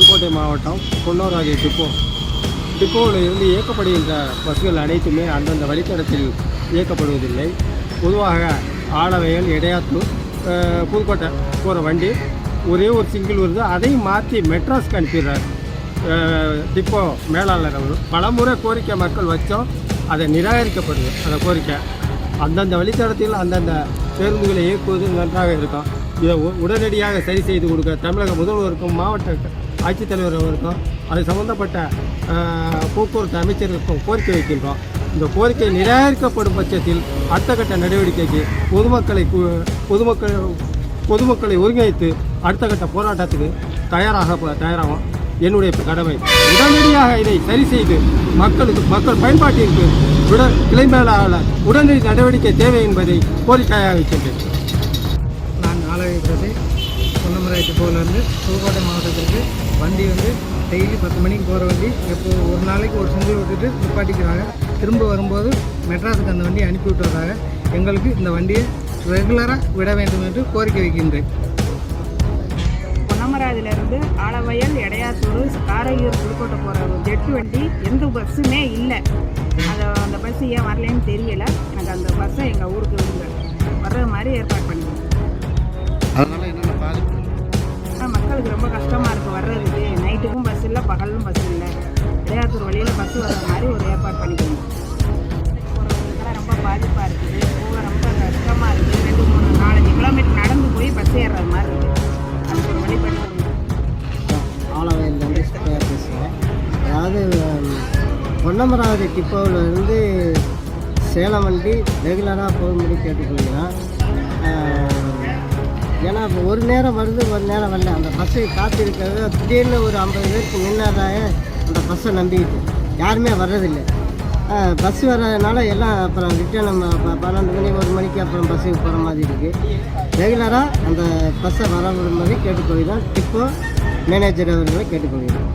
புதுக்கோட்டை மாவட்டம் பொன்னோராஜி டிப்போ. டிப்போவில் இருந்து இயக்கப்படுகின்ற பஸ்கள் அனைத்துமே அந்தந்த வழித்தடத்தில் இயக்கப்படுவதில்லை. பொதுவாக ஆலவயல் இடையாத்தூர் புதுக்கோட்டை போகிற வண்டி ஒரே ஒரு சிங்கிள் வருது. அதையும் மாற்றி மெட்ராஸ்க்கு அனுப்பிடுறார். டிப்போ மேலாளர் அவர். பலமுறை கோரிக்கை மக்கள் வச்சோம். அதை நிராகரிக்கப்படுது. அந்த கோரிக்கை. அந்தந்த வழித்தடத்தில் அந்தந்த பேருந்துகளை இயக்குவது நன்றாக இருக்கும். இதை உ- உடனடியாக சரி செய்து கொடுக்க தமிழக முதல்வருக்கும் மாவட்ட ஆட்சித்தலைவர் அவருக்கும் அது சம்பந்தப்பட்ட போக்குவரத்து அமைச்சருக்கும் கோரிக்கை வைக்கின்றோம். இந்த கோரிக்கை நிராகரிக்கப்படும் பட்சத்தில் அடுத்த கட்ட நடவடிக்கைக்கு பொதுமக்களை பொதுமக்கள் பொதுமக்களை ஒருங்கிணைத்து அடுத்த கட்ட போராட்டத்துக்கு தயாராக தயாராகும் என்னுடைய கடமை. உடனடியாக இதை சரி செய்து மக்களுக்கு மக்கள் பயன்பாட்டிற்கு உட கிளைமேலாளர் உடனடி நடவடிக்கை தேவை என்பதை கோரிக்கையாக வைக்கின்றேன். நான் ஆலயத்துறது பொன்னமராய் டிப்போலேருந்து புதுக்கோட்டை மாவட்டத்திற்கு வண்டி வந்து டெய்லி பத்து மணிக்கு போகிற வண்டி எப்போ ஒரு நாளைக்கு ஒரு சிங்கிள் விட்டுட்டு நிப்பாட்டிக்கிறாங்க. திரும்ப வரும்போது மெட்ராஸுக்கு அந்த வண்டியை அனுப்பி விட்டுறாங்க. எங்களுக்கு இந்த வண்டியை ரெகுலராக விட வேண்டும் என்று கோரிக்கை வைக்கின்றேன். பொன்னமராதிலிருந்து ஆலவயல் எடையாத்தூர் காரையூர் புதுக்கோட்டை போகிற ஜெட்டு வண்டி எந்த பஸ்ஸுமே இல்லை. அதை அந்த பஸ் ஏன் வரலன்னு தெரியல. எனக்கு அந்த பஸ்ஸை எங்கள் ஊருக்கு வர்ற மாதிரி ஏற்பாடு பண்ணிடுங்க. அதனால் பகலும் பஸ் இல்லை. இடையாத்தூர் வழியில் பஸ் வர மாதிரி ஒரு ஏற்பாடு பண்ணிக்கணும். ரொம்ப பாதிப்பாக இருக்குது. போக ரொம்ப கஷ்டமாக இருக்குது. ரெண்டு மூணு நாலஞ்சு கிலோமீட்டர் நடந்து போய் பஸ் ஏறுற மாதிரி இருக்குது அதுக்கு ஒரு வழி பண்ணி கொடுங்க பேசுகிறேன் அதாவது பொன்னமராவதி டிப்போவில் இருந்து சேலம் வண்டி ரெகுலராக போகும்படி கேட்டுக்கொள்கிறேன். ஆனால் ஒரு நேரம் வருது ஒரு நேரம் வரல. அந்த பஸ்ஸை காத்திருக்கிறது திடீர்னு ஒரு ஐம்பது பேருக்கு நின்னாராய அந்த பஸ்ஸை நம்பிக்கிட்டு யாருமே வர்றதில்லை. பஸ் வர்றதுனால எல்லாம் அப்புறம் ரிட்டர்ன் நம்ம பன்னெண்டு மணி ஒரு மணிக்கு அப்புறம் பஸ்ஸுக்கு போகிற மாதிரி இருக்குது ரெகுலராக அந்த பஸ்ஸை வர மாதிரி கேட்டுக்கொள்கிறோம். இப்போ மேனேஜர் அவர்களை கேட்டுக்கொள்கிறோம்.